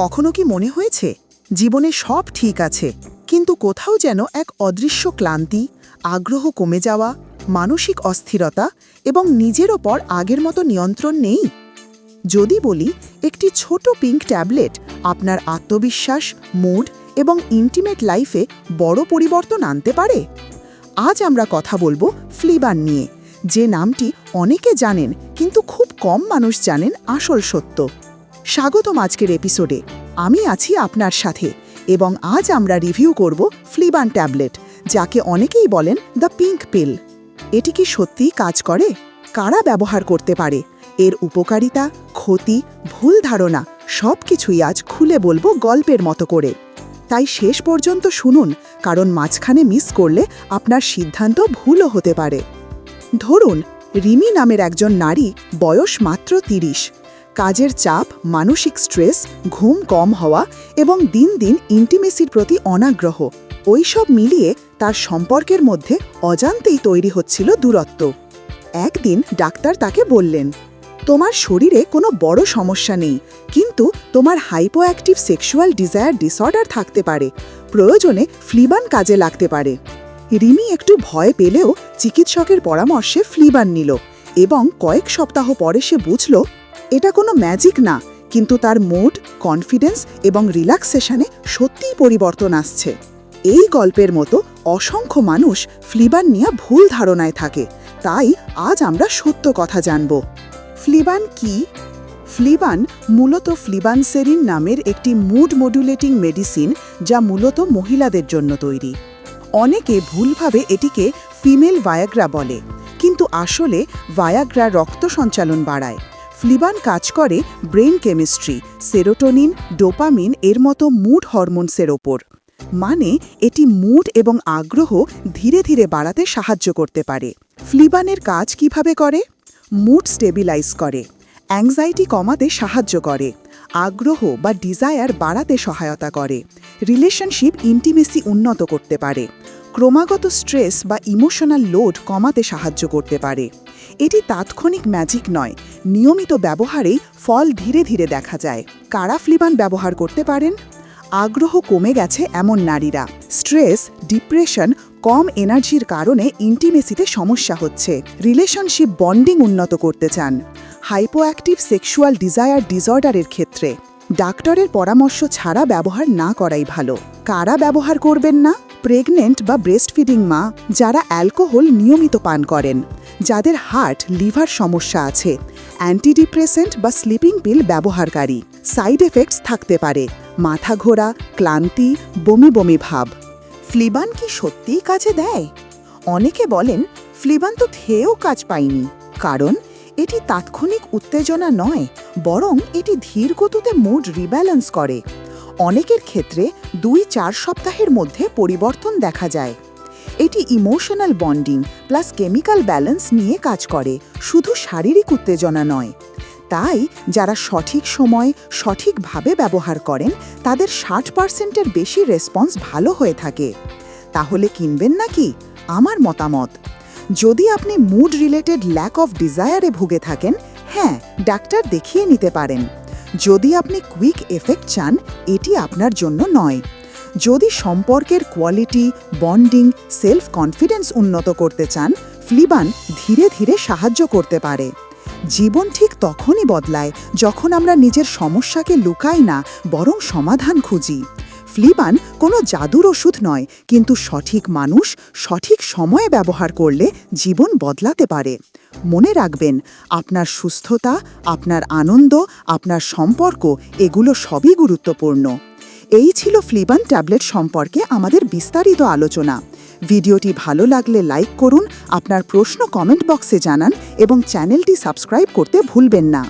কখনো কি মনে হয়েছে, জীবনে সব ঠিক আছে, কিন্তু কোথাও যেন এক অদৃশ্য ক্লান্তি, আগ্রহ কমে যাওয়া, মানসিক অস্থিরতা এবং নিজের ওপর আগের মতো নিয়ন্ত্রণ নেই? যদি বলি, একটি ছোট পিঙ্ক ট্যাবলেট আপনার আত্মবিশ্বাস মুড এবং ইন্টিমেট লাইফে বড় পরিবর্তন আনতে পারে? আজ আমরা কথা বলব ফ্লিবান নিয়ে, যে নামটি অনেকে জানেন, কিন্তু খুব কম মানুষ জানেন আসল সত্য। স্বাগতম আজকের এপিসোডে। আমি আছি আপনার সাথে এবং আজ আমরা রিভিউ করব ফ্লিবান ট্যাবলেট, যাকে অনেকেই বলেন দ্য পিঙ্ক পিল। এটি কি সত্যিই কাজ করে? কারা ব্যবহার করতে পারে? এর উপকারিতা, ক্ষতি, ভুল ধারণা সব কিছুই আজ খুলে বলব গল্পের মতো করে। তাই শেষ পর্যন্ত শুনুন, কারণ মাঝখানে মিস করলে আপনার সিদ্ধান্ত ভুলও হতে পারে। ধরুন, রিমি নামের একজন নারী বয়স মাত্র তিরিশ। কাজের চাপ, মানসিক স্ট্রেস, ঘুম কম হওয়া এবং দিন দিন ইন্টিমেসির প্রতি অনাগ্রহ, ওইসব মিলিয়ে তার সম্পর্কের মধ্যে অজান্তেই তৈরি হচ্ছিল দূরত্ব। একদিন ডাক্তার তাকে বললেন, তোমার শরীরে কোনো বড় সমস্যা নেই, কিন্তু তোমার হাইপোঅ্যাক্টিভ সেক্সুয়াল ডিজায়ার ডিসঅর্ডার থাকতে পারে, প্রয়োজনে ফ্লিবান কাজে লাগতে পারে। রিমি একটু ভয় পেলেও চিকিৎসকের পরামর্শে ফ্লিবান নিল এবং কয়েক সপ্তাহ পরে সে বুঝল এটা কোনো ম্যাজিক না, কিন্তু তার মুড কনফিডেন্স এবং রিল্যাক্সেশনে সত্যিই পরিবর্তন আসছে। এই গল্পের মতো অসংখ্য মানুষ ফ্লিবান নিয়ে ভুল ধারণায় থাকে, তাই আজ আমরা সত্য কথা জানব। ফ্লিবান কি? ফ্লিবান মূলত ফ্লিবানসেরিন নামের একটি মুড মডুলেটিং মেডিসিন যা মূলত মহিলাদের জন্য তৈরি। অনেকে ভুলভাবে এটিকে ফিমেল ভায়াগ্রা বলে, কিন্তু আসলে ভায়াগ্রা রক্ত সঞ্চালন বাড়ায়। ফ্লিবান কাজ করে ব্রেন কেমিস্ট্রি, সেরোটোনিন, ডোপামিন এর মতো মুড হরমোনসের ওপর। মানে এটি মুড এবং আগ্রহ ধীরে ধীরে বাড়াতে সাহায্য করতে পারে। ফ্লিবানের কাজ কীভাবে করে? মুড স্টেবিলাইজ করে। অ্যাংজাইটি কমাতে সাহায্য করে। আগ্রহ বা ডিজায়ার বাড়াতে সহায়তা করে। রিলেশনশিপ ইন্টিমেসি উন্নত করতে পারে। ক্রমাগত স্ট্রেস বা ইমোশনাল লোড কমাতে সাহায্য করতে পারে। এটি তাৎক্ষণিক ম্যাজিক নয়। নিয়মিত ব্যবহারেই ফল ধীরে ধীরে দেখা যায়। কারা ফ্লিবান ব্যবহার করতে পারেন? আগ্রহ কমে গেছে এমন নারীরা। স্ট্রেস, ডিপ্রেশন, কম এনার্জির কারণে ইন্টিমেসিতে সমস্যা হচ্ছে। রিলেশনশিপ বন্ডিং উন্নত করতে চান। হাইপোঅ্যাক্টিভ সেক্সুয়াল ডিজায়ার ডিসঅর্ডারের ক্ষেত্রে। ডাক্তারের পরামর্শ ছাড়া ব্যবহার না করাই ভালো। কারা ব্যবহার করবেন না? প্রেগনেন্ট বা ব্রেস্টফিডিং মা, যারা অ্যালকোহল নিয়মিত পান করেন। যাদের হার্ট, লিভার সমস্যা আছে, অ্যান্টিডিপ্রেসেন্ট বা স্লিপিং পিল ব্যবহারকারী। সাইড এফেক্টস থাকতে পারে, মাথা ঘোরা, ক্লান্তি, বমি বমি ভাব। ফ্লিবান কি সত্যিই কাজে দেয়? অনেকে বলেন, ফ্লিবান তো খেয়েও কাজ পায়নি, কারণ এটি তাৎক্ষণিক উত্তেজনা নয়, বরং এটি ধীর গতিতে মুড রিব্যালেন্স করে। অনেকের ক্ষেত্রে দুই চার সপ্তাহের মধ্যে পরিবর্তন দেখা যায়। এটি emotional bonding plus chemical balance নিয়ে কাজ করে, শুধু শারীরিক উত্তেজনা নয়। তাই, যারা সঠিক সময়, সঠিকভাবে ব্যবহার করেন, তাদের ষাট পার্সেন্টের বেশি রেসপন্স ভালো হয়ে থাকে। তাহলে কিনবেন নাকি? আমার মতামত। যদি আপনি মুড রিলেটেড ল্যাক অফ ডিজায়ারে ভুগে থাকেন হ্যাঁ ডাক্তার দেখিয়ে নিতে পারেন। যদি আপনি কুইক এফেক্ট চান, এটি আপনার জন্য নয়। যদি সম্পর্কের কোয়ালিটি বন্ডিং সেলফ কনফিডেন্স উন্নত করতে চান ফ্লিবান ধীরে ধীরে সাহায্য করতে পারে। জীবন ঠিক তখনই বদলায় যখন আমরা নিজের সমস্যাকে লুকাই না, বরং সমাধান খুঁজি। ফ্লিবান কোনো জাদুর ওষুধ নয়, কিন্তু সঠিক মানুষ সঠিক সময়ে ব্যবহার করলে জীবন বদলাতে পারে। মনে রাখবেন, আপনার সুস্থতা, আপনার আনন্দ, আপনার সম্পর্ক, এগুলো সবই গুরুত্বপূর্ণ। এই ছিল ফ্লিবান ট্যাবলেট সম্পর্কে আমাদের বিস্তারিত আলোচনা। ভিডিওটি ভালো লাগলে লাইক করুন, আপনার প্রশ্ন কমেন্ট বক্সে জানান এবং চ্যানেলটি সাবস্ক্রাইব করতে ভুলবেন না।